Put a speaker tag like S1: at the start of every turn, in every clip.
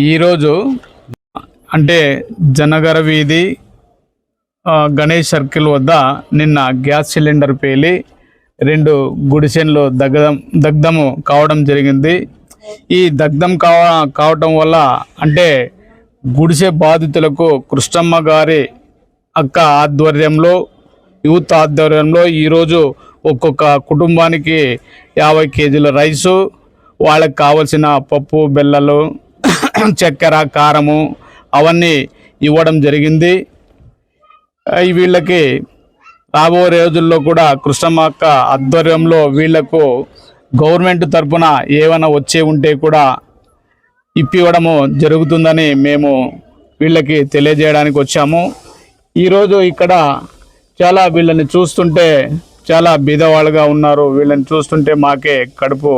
S1: ఈరోజు అంటే జనగర వీధి గణేష్ సర్కిల్ వద్ద నిన్న గ్యాస్ సిలిండర్ పేలి రెండు గుడిసెన్లు దగ్ధం దగ్ధము కావడం జరిగింది. ఈ దగ్ధం కావ కావటం వల్ల అంటే గుడిసె బాధితులకు కృష్ణమ్మ గారి అక్క ఆధ్వర్యంలో యూత్ ఆధ్వర్యంలో ఈరోజు ఒక్కొక్క కుటుంబానికి యాభై కేజీల రైసు వాళ్ళకి కావలసిన పప్పు బెల్లలు చక్కెర కారము అవన్నీ ఇవ్వడం జరిగింది. వీళ్ళకి రాబోయే రోజుల్లో కూడా కృష్ణమ్మ అక్క ఆధ్వర్యంలో వీళ్ళకు గవర్నమెంట్ తరపున ఏమైనా వచ్చే ఉంటే కూడా ఇప్పివ్వడము జరుగుతుందని మేము వీళ్ళకి తెలియజేయడానికి వచ్చాము. ఈరోజు ఇక్కడ చాలా వీళ్ళని చూస్తుంటే చాలా బీదవాళ్ళుగా ఉన్నారు. వీళ్ళని చూస్తుంటే మాకే కడుపు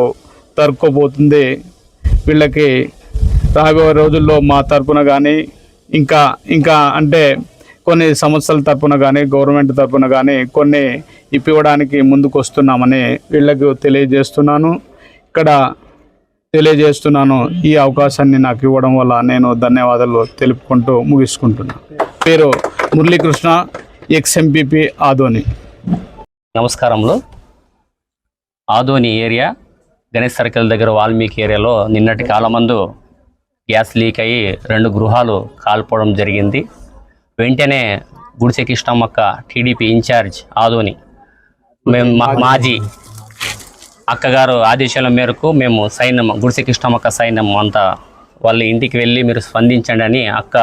S1: తరుక్కోపోతుంది వీళ్ళకి రాబోయే రోజుల్లో మా తరపున కానీ ఇంకా ఇంకా అంటే కొన్ని సంస్థల తరపున కానీ గవర్నమెంట్ తరపున కానీ కొన్ని ఇప్పివ్వడానికి ముందుకు వస్తున్నామని వీళ్ళకు తెలియజేస్తున్నాను. ఇక్కడ తెలియజేస్తున్నాను ఈ అవకాశాన్ని నాకు ఇవ్వడం వల్ల నేను ధన్యవాదాలు తెలుపుకుంటూ ముగించుకుంటున్నాను పేరు మురళీకృష్ణ ఎక్స్ఎంపీపీ ఆదోని.
S2: నమస్కారంలో ఆదోని ఏరియా గణేష్ సర్కిల్ దగ్గర వాల్మీకి ఏరియాలో నిన్నటి కాలమందు గ్యాస్ లీక్ అయ్యి రెండు గృహాలు కాల్పోవడం జరిగింది. వెంటనే గుడిసె కృష్ణమ్మక్క టీడీపీ ఇన్ఛార్జ్ ఆదోని మేము మా- మాజీ అక్కగారు ఆదేశాల మేరకు మేము సైన్యం గుడిసె కృష్ణమ్మక్క సైన్యం అంతా వాళ్ళ ఇంటికి వెళ్ళి మీరు స్పందించండి అని అక్క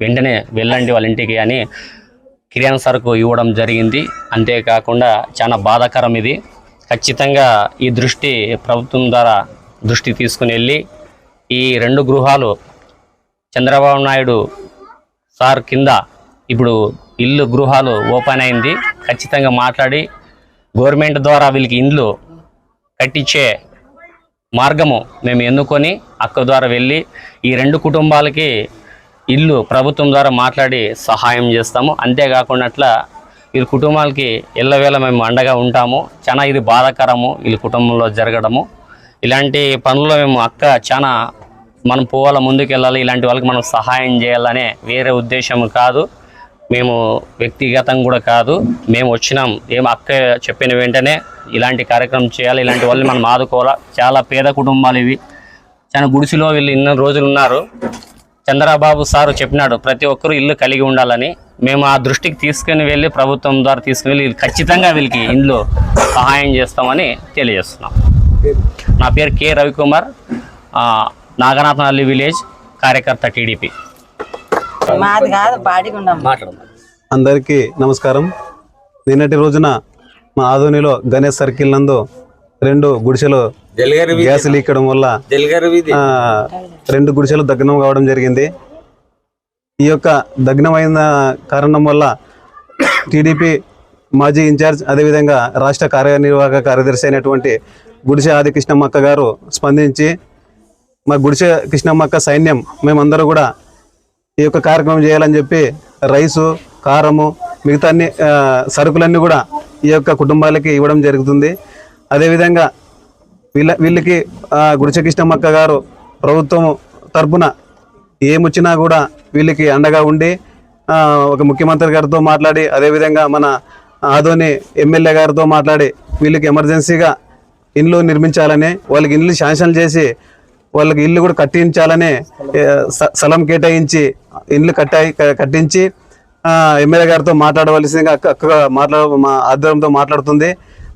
S2: వెంటనే వెళ్ళండి వాళ్ళ ఇంటికి అని కిరాణా సరుకు ఇవ్వడం జరిగింది. అంతేకాకుండా చాలా బాధాకరం ఇది. ఖచ్చితంగా ఈ దృష్టి ప్రభుత్వం ద్వారా దృష్టి తీసుకుని వెళ్ళి ఈ రెండు గృహాలు చంద్రబాబు నాయుడు సార్ కింద ఇప్పుడు ఇల్లు గృహాలు ఓపెన్ అయింది. ఖచ్చితంగా మాట్లాడి గవర్నమెంట్ ద్వారా వీళ్ళకి ఇండ్లు కట్టించే మార్గము మేము ఎన్నుకొని అక్క ద్వారా వెళ్ళి ఈ రెండు కుటుంబాలకి ఇల్లు ప్రభుత్వం ద్వారా మాట్లాడి సహాయం చేస్తాము. అంతేకాకుండా అట్లా వీళ్ళ కుటుంబాలకి ఎల్లవేళ మేము అండగా ఉంటాము. చాలా ఇది బాధాకరము వీళ్ళ కుటుంబంలో జరగడము. ఇలాంటి పనుల్లో మేము అక్క చాలా మనం పోవాల ముందుకు వెళ్ళాలి ఇలాంటి వాళ్ళకి మనం సహాయం చేయాలనే వేరే ఉద్దేశం కాదు. మేము వ్యక్తిగతం కూడా కాదు. మేము వచ్చినాం. ఏం అక్క చెప్పిన వెంటనే ఇలాంటి కార్యక్రమం చేయాలి ఇలాంటి వాళ్ళని మనం ఆదుకోవాలా. చాలా పేద కుటుంబాలు ఇవి. చాలా గుడిసెలో వీళ్ళు ఇన్ని రోజులు ఉన్నారు. చంద్రబాబు సారు చెప్పినాడు ప్రతి ఒక్కరూ ఇల్లు కలిగి ఉండాలని. మేము ఆ దృష్టికి తీసుకుని వెళ్ళి ప్రభుత్వం ద్వారా తీసుకుని వెళ్ళి ఖచ్చితంగా వీళ్ళకి ఇండ్లు సహాయం చేస్తామని తెలియజేస్తున్నాం. నా పేరు కె రవికుమార్ ఆ, నాగనాథనల్లి విలేజ్ కార్యకర్త టీడీపీ.
S3: మాది కాదు బాడిగుండం
S4: అందరికీ నమస్కారం. నిన్నటి రోజున మా ఆదోనిలో గణేష్ సర్కిల్ నందు రెండు గుడిసెలు గ్యాస్ లీకడం వల్ల ఆ, రెండు గుడిసెలు దగ్నం కావడం జరిగింది. ఈ యొక్క దగ్నమైన కారణం వల్ల టీడీపీ మాజీ ఇన్ఛార్జ్ అదేవిధంగా రాష్ట్ర కార్యనిర్వాహక కార్యదర్శి అయినటువంటి గుడిసె ఆది కృష్ణమ్మక్క గారు స్పందించి మా గుడిసె కృష్ణమ్మక్క సైన్యం మేమందరూ కూడా ఈ యొక్క కార్యక్రమం చేయాలని చెప్పి రైసు కారము మిగతా అన్ని సరుకులన్నీ కూడా ఈ యొక్క కుటుంబాలకి ఇవ్వడం జరుగుతుంది. అదేవిధంగా వీళ్ళ వీళ్ళకి గుడిసె కృష్ణమ్మక్క గారు ప్రభుత్వం తరపున ఏమొచ్చినా కూడా వీళ్ళకి అండగా ఉండి ఒక ముఖ్యమంత్రి గారితో మాట్లాడి అదేవిధంగా మన ఆదోని ఎమ్మెల్యే గారితో మాట్లాడి వీళ్ళకి ఎమర్జెన్సీగా ఇండ్లు నిర్మించాలని వాళ్ళకి ఇండ్లు శాంక్షన్ చేసి వాళ్ళకి ఇల్లు కూడా కట్టించాలని స్థలం కేటాయించి ఇండ్లు కట్టాయి కట్టించి ఎమ్మెల్యే గారితో మాట్లాడవలసిందిగా అక్క మాట్లాడ మా ఆధ్వర్యంతో మాట్లాడుతుంది.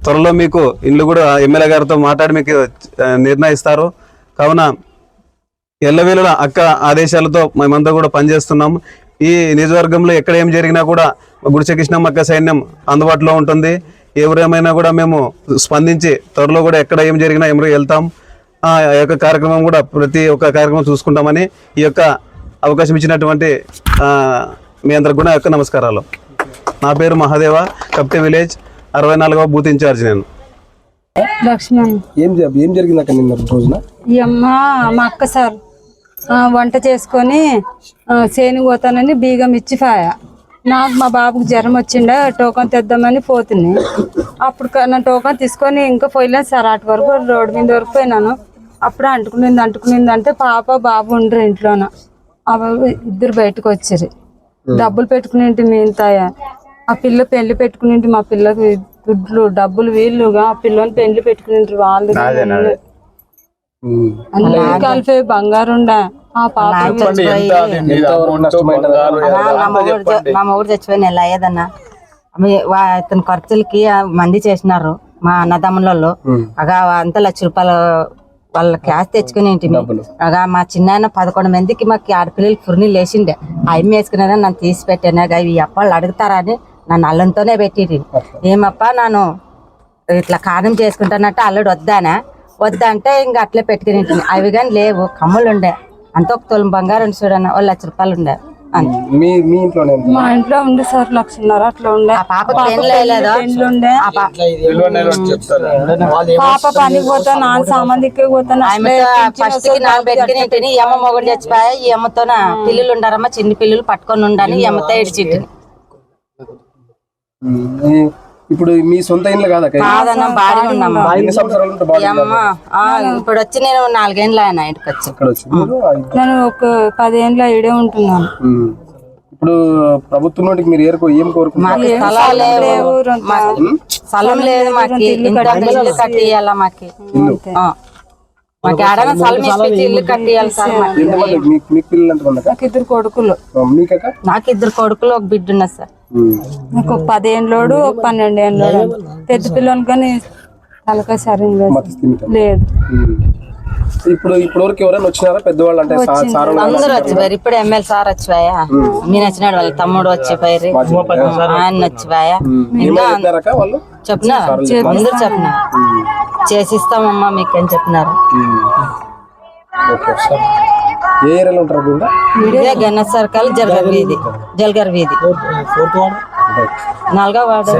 S4: త్వరలో మీకు ఇండ్లు కూడా ఎమ్మెల్యే గారితో మాట్లాడి మీకు నిర్ణయిస్తారు. కావున ఎల్లవేళ అక్క ఆదేశాలతో మేమంతా కూడా పనిచేస్తున్నాం ఈ నియోజకవర్గంలో ఎక్కడ ఏం జరిగినా కూడా గుడిచె కృష్ణమ్మ అక్క సైన్యం అందుబాటులో ఉంటుంది. ఎవరేమైనా కూడా మేము స్పందించి త్వరలో కూడా ఎక్కడ ఏం జరిగినా ఎవరు వెళ్తాం. ఆ యొక్క కార్యక్రమం కూడా ప్రతి ఒక్క కార్యక్రమం చూసుకుంటామని ఈ యొక్క అవకాశం ఇచ్చినటువంటి ఆ, మీ అందరికి కూడా యొక్క నమస్కారాలు. నా పేరు మహాదేవ కప్తే విలేజ్ అరవై నాలుగవ బూత్ ఇన్ఛార్జ్ నేను.
S5: లక్ష్మణ్.
S6: ఏం ఏం జరిగింది అక్కడ నిన్న రోజున?
S5: ఈ అమ్మ మా అక్క సార్ వంట చేసుకొని చేనుకు పోతానని బీగం ఇచ్చి పాయ నాకు మా బాబుకి జ్వరం వచ్చిండే టోకన్ తెద్దామని పోతుంది అప్పుడు నా టోకన్ తీసుకొని ఇంకా పోయలేదు సార్ అటు వరకు రోడ్డు మీద వరకు పోయినాను. అప్పుడు అంటుకునింది అంటుకునింది అంటే పాప బాబు ఉండరు ఇంట్లోన. ఆ బాబు ఇద్దరు బయటకు వచ్చారు. డబ్బులు పెట్టుకునేంటి మీ ఇంతాయ ఆ పిల్ల పెళ్ళి పెట్టుకునేంటి మా పిల్లకి దుడ్లు డబ్బులు వీళ్ళుగా ఆ పిల్లని పెళ్ళి పెట్టుకునేంటి వాళ్ళు. కలిపి బంగారు ఉండే ఆ పాప
S6: ఎంతవరకు నష్టమైంది
S3: అలా నా మొగుడు చ- నా మొగుడు చచ్చిపోయి నెల అయ్యేదన్న. మీ- ఇతని ఖర్చులకి మంది చేసినారు. మా అన్నదమ్ములలో. అగా అంత లక్ష రూపాయలు వాళ్ళ క్యాష్ తెచ్చుకుని ఇంటిమి అగా మా చిన్న పదకొండు మందికి మాకు ఆడపిల్లలకి ఫుర్ని లేచిండే. అమ్మ వేసుకున్నారని నన్ను తీసి పెట్టాను. అగా ఈ అప్పాలు అడుగుతారా అని నన్ను అల్లంతోనే పెట్టిరి ఏమప్ప నేను ఇట్లా కారం చేసుకుంటానంటే అల్లుడు వద్దానా? వద్దంటే ఇంకా అట్లే పెట్టుకుని ఇంటిని. అవి కానీ లేవు. కమ్ములు ఉండే అంత ఒక తొలం బంగారం చూడన్న వాళ్ళు లక్ష రూపాయలు ఉండే. అంతే.
S6: మీ మీ ఇంట్లోనే ఎంత?
S5: మా ఇంట్లో ఉండే సార్ లక్షన్నర అట్లా ఉండే.
S3: ఆ పాపకి పెళ్ళి లేదు
S5: పెళ్ళి ఉండే.
S3: ఆ పా-
S5: పాప పనికి పోతా నాన్న సామాన్కి పోతాను
S3: ఆమెతో ఫస్ట్కి ఇంటిని ఈ అమ్మ మొగుడు చచ్చిపోయా ఈ అమ్మతో పిల్లలు ఉండారమ్మా చిన్న పిల్లలు పట్టుకొని ఉండని ఈ అమ్మతో ఇడిచిట్టిని
S6: ఉమ్. ఈ- ఇప్పుడు మీ సొంత ఇంట్లో కాదా?
S3: కాదన్న బాడీ ఉండమ్మా
S6: ఎన్ని సంవత్సరాలు ఉంటే
S3: ఈ
S6: బాగా
S3: అమ్మ ఆ, ఇప్పుడు వచ్చి నేను నాలుగేళ్ళు ఆయన ఇంటికి వచ్చి.
S6: ఇక్కడ వచ్చి మీరు.
S5: నేను ఒక పదేళ్ళ ఇడే ఉంటున్నాను.
S6: ఉమ్. ఇప్పుడు ప్రభుత్వం నుండి మీరు ఏరుకో ఏం కోరుకుంటున్నారు?
S3: మాకు స్థలాలు లేవు. మాకు స్థలం లేదు మాకు ఇల్లు కట్టియాల మాకు. ఆ. మాకు ఏడైనా స్థలం ఇప్పించి ఇల్లు కట్టియాలి సార్ మాకు.
S6: ఎంతమంది మీకు మీకు పిల్లలు ఎంతమంది అక్క?
S5: నాకు ఇద్దరు కొడుకులు.
S6: మీకక్క?
S3: నాకు ఇద్దరు కొడుకులు ఒక బిడ్డ ఉన్నారు సార్.
S5: నాకు ఒక పదేళ్ళోడు ఒక పన్నెండు ఏళ్ళోడు పెద్ద పిల్లలు కానీ తలకాయ సరిగ్గా లేదు.
S6: ఇప్పుడు ఇప్పుడు వరకు ఎవరైనా వచ్చినారా? పెద్దవాళ్ళు అంటే సార్
S3: అందరూ వచ్చిపోయారు. ఇప్పుడు ఎమ్మెల్యే సార్ వచ్చిపోయా. మీ నచ్చినాడు వాళ్ళ తమ్ముడు వచ్చిపోయారు. ఆయన వచ్చిపోయా. ఇంకా చెప్పినారు అందరూ చెప్పినారు చేసిస్తామమ్మా మీకు అని చెప్పినారు.
S6: ఏ ఏరియాలో ఉంటారు
S3: ఇదే గణేష్ సర్కల్ జల్గర్ వీధి జల్గర్ వీధి నాలుగో వార్డు.